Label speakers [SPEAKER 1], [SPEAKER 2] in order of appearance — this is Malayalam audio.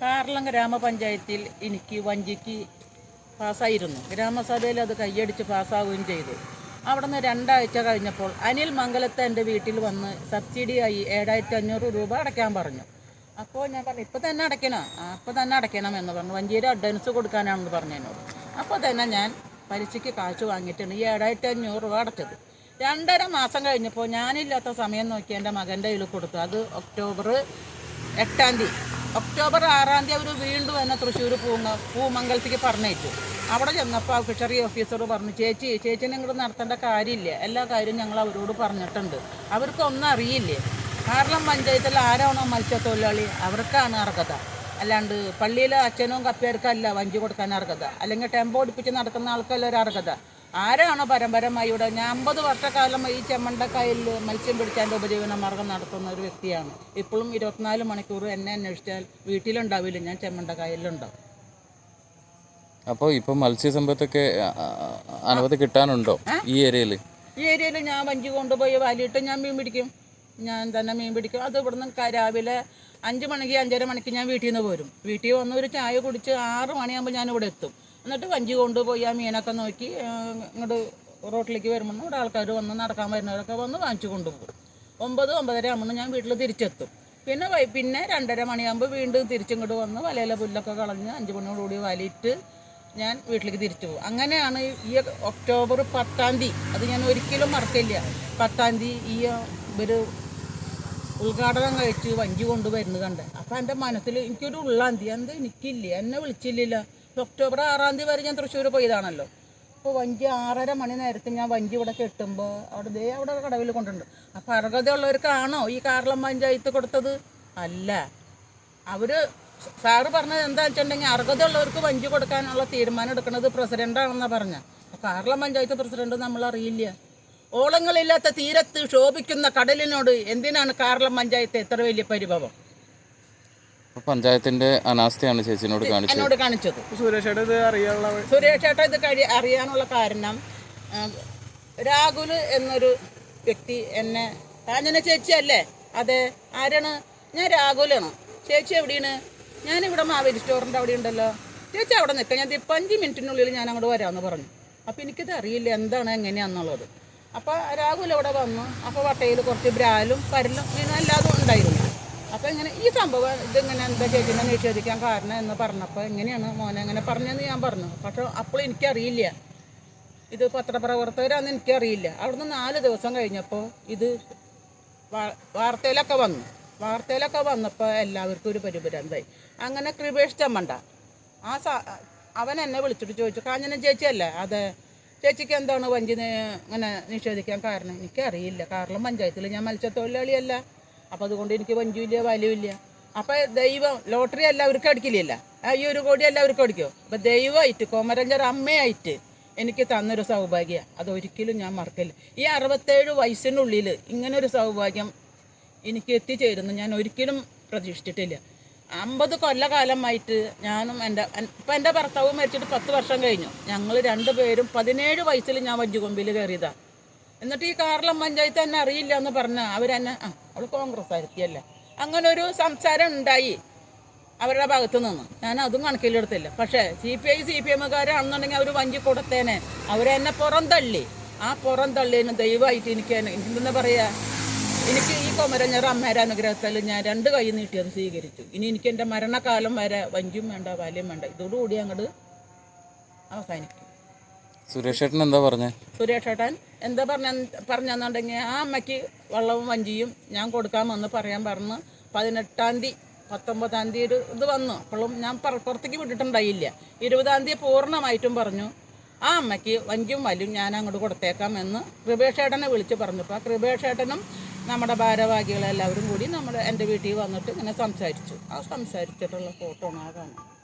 [SPEAKER 1] കാർലം ഗ്രാമപഞ്ചായത്തിൽ എനിക്ക് വഞ്ചിക്ക് പാസ്സായിരുന്നു. ഗ്രാമസഭയിൽ അത് കൈയടിച്ച് പാസ്സാവുകയും ചെയ്തു. അവിടെ നിന്ന് രണ്ടാഴ്ച കഴിഞ്ഞപ്പോൾ അനിൽ മംഗലത്ത് എന്റെ വീട്ടിൽ വന്ന് സബ്സിഡിയായി ഏഴായിരത്തി അഞ്ഞൂറ് രൂപ അടയ്ക്കാൻ പറഞ്ഞു. അപ്പോൾ ഞാൻ പറഞ്ഞു ഇപ്പോൾ തന്നെ അടയ്ക്കണം. അപ്പോൾ തന്നെ അടയ്ക്കണം എന്ന് പറഞ്ഞു. വഞ്ചിയുടെ അഡ്വാൻസ് കൊടുക്കാനാണെന്ന് പറഞ്ഞു അപ്പോൾ തന്നെ ഞാൻ പലിശയ്ക്ക് കാശ് വാങ്ങിയിട്ടുണ്ട് ഈ ഏഴായിരത്തി അഞ്ഞൂറ് രൂപ അടച്ചത്. രണ്ടര മാസം കഴിഞ്ഞപ്പോൾ ഞാനില്ലാത്ത സമയം നോക്കി എന്റെ മകന്റെ കയ്യിൽ കൊടുത്തു. അത് ഒക്ടോബർ എട്ടാം തീയതി. ഒക്ടോബർ ആറാം തീയതി അവർ വീണ്ടും എന്നെ തൃശ്ശൂർ പൂങ്ങ പൂമംഗലത്തേക്ക് പറഞ്ഞയച്ചു. അവിടെ ചെന്നപ്പോൾ ഫിഷറി ഓഫീസർ പറഞ്ഞു ചേച്ചി ചേച്ചി നിങ്ങൾ നടത്തേണ്ട കാര്യമില്ല. എല്ലാ കാര്യവും ഞങ്ങൾ അവരോട് പറഞ്ഞിട്ടുണ്ട്. അവർക്കൊന്നും അറിയില്ലേ? കാരണം പഞ്ചായത്തിൽ ആരാണോ മത്സ്യത്തൊഴിലാളി അവർക്കാണ് അർഹത. അല്ലാണ്ട് പള്ളിയിലെ അച്ഛനും കപ്പേർക്കല്ല വഞ്ചി കൊടുക്കാൻ അർഹത. അല്ലെങ്കിൽ ടെമ്പോ ഓടിപ്പിച്ച് നടക്കുന്ന ആൾക്കല്ല ഒരു അർഹത. ആരാണോ പരമ്പരമായി ഇവിടെ? ഞാൻ അമ്പത് വർഷക്കാലം ഈ ചെമ്മണ്ടക്കായലിൽ മത്സ്യം പിടിച്ചാന്റെ ഉപജീവന മാർഗം നടത്തുന്ന ഒരു വ്യക്തിയാണ്. ഇപ്പോഴും ഇരുപത്തിനാല് മണിക്കൂർ എന്നെ അന്വേഷിച്ചാൽ വീട്ടിലുണ്ടാവില്ല. ഞാൻ ചെമ്മണ്ടക്കായലിലുണ്ടാവും
[SPEAKER 2] അപ്പോൾ ഇപ്പം മത്സ്യസമ്പത്തൊക്കെ അനവധി കിട്ടാനുണ്ടോ ഈ ഏരിയയിൽ?
[SPEAKER 1] ഈ ഏരിയയിൽ ഞാൻ വഞ്ചി കൊണ്ടുപോയി വാലിയിട്ട് ഞാൻ മീൻ പിടിക്കും. ഞാൻ തന്നെ മീൻ പിടിക്കും. അത് ഇവിടുന്ന് രാവിലെ അഞ്ച് മണിക്ക് അഞ്ചര മണിക്ക് ഞാൻ വീട്ടിൽ നിന്ന് പോരും. വീട്ടിൽ വന്ന് ഒരു ചായ കുടിച്ച് ആറ് മണിയാകുമ്പോൾ ഞാൻ ഇവിടെ എത്തും. എന്നിട്ട് വഞ്ചി കൊണ്ടുപോയി ആ മീനൊക്കെ നോക്കി ഇങ്ങോട്ട് റോട്ടിലേക്ക് വരുമ്പോൾ ഇവിടെ ആൾക്കാർ വന്ന് നടക്കാൻ വരുന്നവരൊക്കെ വന്ന് വാങ്ങിച്ചു കൊണ്ടുപോകും. ഒമ്പത് ഒമ്പതര ആകുമ്പോൾ ഞാൻ വീട്ടിൽ തിരിച്ചെത്തും. പിന്നെ പിന്നെ രണ്ടര മണിയാകുമ്പോൾ വീണ്ടും തിരിച്ചിങ്ങോട്ട് വന്ന് വലയിലെ പുല്ലൊക്കെ കളഞ്ഞ് അഞ്ച് മണിയോടുകൂടി വലിയിട്ട് ഞാൻ വീട്ടിലേക്ക് തിരിച്ചു പോകും. അങ്ങനെയാണ് ഈ ഒക്ടോബർ പത്താം തീയതി അത് ഞാൻ ഒരിക്കലും മറക്കില്ല. പത്താം തീയതി ഈ ഒരു ഉദ്ഘാടനം കഴിച്ച് വഞ്ചി കൊണ്ടുവരുന്നത് കണ്ടേ. അപ്പം എന്റെ മനസ്സിൽ എനിക്കൊരു ഉള്ളാന്തി എന്താ എനിക്കില്ല എന്നെ വിളിച്ചില്ല ഒക്ടോബർ ആറാം തീയതി വരെ ഞാൻ തൃശ്ശൂർ പോയതാണല്ലോ. അപ്പോൾ വഞ്ചി ആറര മണി നേരത്തെ ഞാൻ വഞ്ചി ഇവിടെ കെട്ടുമ്പോൾ അവിടെ ദേ അവിടെ കടവിൽ കൊണ്ടുണ്ട്. അപ്പോൾ അർഹതയുള്ളവർക്കാണോ ഈ കാർളം പഞ്ചായത്ത് കൊടുത്തത്? അല്ല. അവർ സാറ് പറഞ്ഞത് എന്താ വെച്ചിട്ടുണ്ടെങ്കിൽ അർഹതയുള്ളവർക്ക് വഞ്ചി കൊടുക്കാനുള്ള തീരുമാനം എടുക്കുന്നത് പ്രസിഡന്റാണെന്നാണ് അപ്പോൾ കാർളം പഞ്ചായത്ത് പ്രസിഡന്റ് നമ്മൾ അറിയില്ല. ഓളങ്ങളില്ലാത്ത തീരത്ത് ശോഭിക്കുന്ന കടലിനോട് എന്തിനാണ് കാർളം പഞ്ചായത്ത് എത്ര വലിയ പരിഭവം?
[SPEAKER 2] അപ്പോൾ പഞ്ചായത്തിന്റെ അനാസ്ഥയാണ് ചേച്ചിനോട് കാണിച്ചത്.
[SPEAKER 1] എന്നോട് കാണിച്ചത്.
[SPEAKER 3] സുരേഷേട്ട ഇത് അറിയാനുള്ള
[SPEAKER 1] സുരേഷ് ചേട്ടാ ഇത് കഴി അറിയാനുള്ള കാരണം ആ, രാഹുൽ എന്നൊരു വ്യക്തി എന്നെ താഞ്ഞന ചേച്ചി അല്ലേ? അതെ. ആരാണ്? ഞാൻ രാഹുലാണ്. ചേച്ചി എവിടെയാണ്? ഞാനിവിടെ മാവേലി സ്റ്റോറിന്റെ അവിടെ ഉണ്ടല്ലോ. ചേച്ചി അവിടെ നിൽക്കാം. ഞാൻ ഇപ്പം അഞ്ച് മിനിറ്റിനുള്ളിൽ ഞാൻ അങ്ങോട്ട് വരാമെന്ന് പറഞ്ഞു. അപ്പോൾ എനിക്കിത് അറിയില്ല. എന്താണ് എങ്ങനെയാണെന്നുള്ളത് അപ്പോൾ രാഹുൽ അവിടെ വന്നു. അപ്പോൾ വട്ടയിൽ കുറച്ച് ബ്രാലും പരലും മീനും എല്ലാതും ഉണ്ടായിരുന്നു. അപ്പോൾ ഇങ്ങനെ ഈ സംഭവം ഇതിങ്ങനെ എന്താ ചേച്ചിനെ നിഷേധിക്കാൻ കാരണം എന്ന് പറഞ്ഞപ്പോൾ എങ്ങനെയാണ് മോനെ അങ്ങനെ പറഞ്ഞതെന്ന് ഞാൻ പറഞ്ഞു. പക്ഷെ അപ്പോൾ എനിക്കറിയില്ല. ഇത് പത്രപ്രവർത്തകരാണെന്ന് എനിക്കറിയില്ല. അവിടുന്ന് നാല് ദിവസം കഴിഞ്ഞപ്പോൾ ഇത് വാർത്തയിലൊക്കെ വന്നു. വാർത്തയിലൊക്കെ വന്നപ്പോൾ എല്ലാവർക്കും ഒരു പരിഭ്രാന്തായി. അങ്ങനെ കൃപേഷ് ചമ്മണ്ട. ആ സാ അവൻ എന്നെ വിളിച്ചിട്ട് ചോദിച്ചു കാഞ്ഞന ചേച്ചിയല്ലേ അതെ ചേച്ചിക്ക് എന്താണ് വഞ്ചി ഇങ്ങനെ നിഷേധിക്കാൻ കാരണം? എനിക്കറിയില്ല. കാരണം പഞ്ചായത്തിൽ ഞാൻ മത്സ്യത്തൊഴിലാളിയല്ല. അപ്പോൾ അതുകൊണ്ട് എനിക്ക് വഞ്ചുമില്ല വലിയില്ല അപ്പോൾ ദൈവം ലോട്ടറി എല്ലാവർക്കും അടിക്കില്ല ഈ ഒരു കോടി എല്ലാവർക്കും അടിക്കുമോ അപ്പോൾ ദൈവമായിട്ട് കോമരഞ്ചർ അമ്മയായിട്ട് എനിക്ക് തന്നൊരു സൗഭാഗ്യ. അതൊരിക്കലും ഞാൻ മറക്കില്ല. ഈ അറുപത്തേഴ് വയസ്സിനുള്ളിൽ ഇങ്ങനൊരു സൗഭാഗ്യം എനിക്ക് എത്തിച്ചേരുന്നു. ഞാൻ ഒരിക്കലും പ്രതീക്ഷിച്ചിട്ടില്ല. അമ്പത് കൊല്ലകാലമായിട്ട് ഞാനും എന്റെ ഇപ്പം എന്റെ ഭർത്താവ് മരിച്ചിട്ട് പത്ത് വർഷം കഴിഞ്ഞു. ഞങ്ങൾ രണ്ടുപേരും പതിനേഴ് വയസ്സിൽ ഞാൻ വഞ്ചുകൊമ്പിൽ കയറിയതാണ് എന്നിട്ട് ഈ കാർളം പഞ്ചായത്ത് തന്നെ അറിയില്ല എന്ന് പറഞ്ഞ അവരെന്നെ ആ അവൾ കോൺഗ്രസ് ആയിരിക്കല്ലേ അങ്ങനെ ഒരു സംസാരം ഉണ്ടായി അവരുടെ ഭാഗത്ത് നിന്ന്. ഞാൻ അതും കണക്കിലെടുത്തില്ല പക്ഷേ C P I C P എമ്മുകാരാണെന്നുണ്ടെങ്കിൽ അവർ വഞ്ചി കൊടുത്തേനെ. അവരെന്നെ പുറം തള്ളി. ആ പുറം തള്ളിയതിന് ദയവായിട്ട് എനിക്ക് എന്താ പറയുക എനിക്ക് ഈ കൊമരഞ്ഞറ അമ്മേരെ അനുഗ്രഹത്താൽ ഞാൻ രണ്ട് കൈ നീട്ടി അത് സ്വീകരിച്ചു. ഇനി എനിക്ക് എന്റെ മരണകാലം വരെ വഞ്ചും വേണ്ട വാല്യം വേണ്ട. ഇതോടുകൂടി അങ്ങോട്ട് അവസാനിക്കും.
[SPEAKER 2] സുരേഷ് ഏട്ടൻ എന്താ പറഞ്ഞത്
[SPEAKER 1] സുരേഷ് ഏട്ടൻ എന്താ പറഞ്ഞ പറഞ്ഞെന്നുണ്ടെങ്കിൽ ആ അമ്മയ്ക്ക് വെള്ളവും വഞ്ചിയും ഞാൻ കൊടുക്കാമെന്ന് പറയാൻ പറഞ്ഞു പതിനെട്ടാം തീയതി പത്തൊമ്പതാം തീയതി ഇത് വന്നു. അപ്പോഴും ഞാൻ പറ- പുറത്തേക്ക് വിട്ടിട്ടുണ്ടായില്ല. ഇരുപതാം തീയതി പൂർണമായിട്ടും പറഞ്ഞു. ആ അമ്മയ്ക്ക് വഞ്ചിയും വലും ഞാൻ അങ്ങോട്ട് കൊടുത്തേക്കാം എന്ന് കൃപേഷേട്ടനെ വിളിച്ച് പറഞ്ഞപ്പോൾ കൃപേഷേട്ടനും നമ്മുടെ ഭാരവാഹികളെല്ലാവരും കൂടി നമ്മുടെ എന്റെ വീട്ടിൽ വന്നിട്ട് ഇങ്ങനെ സംസാരിച്ചു. ആ സംസാരിച്ചിട്ടുള്ള ഫോട്ടോ ആണ് ആ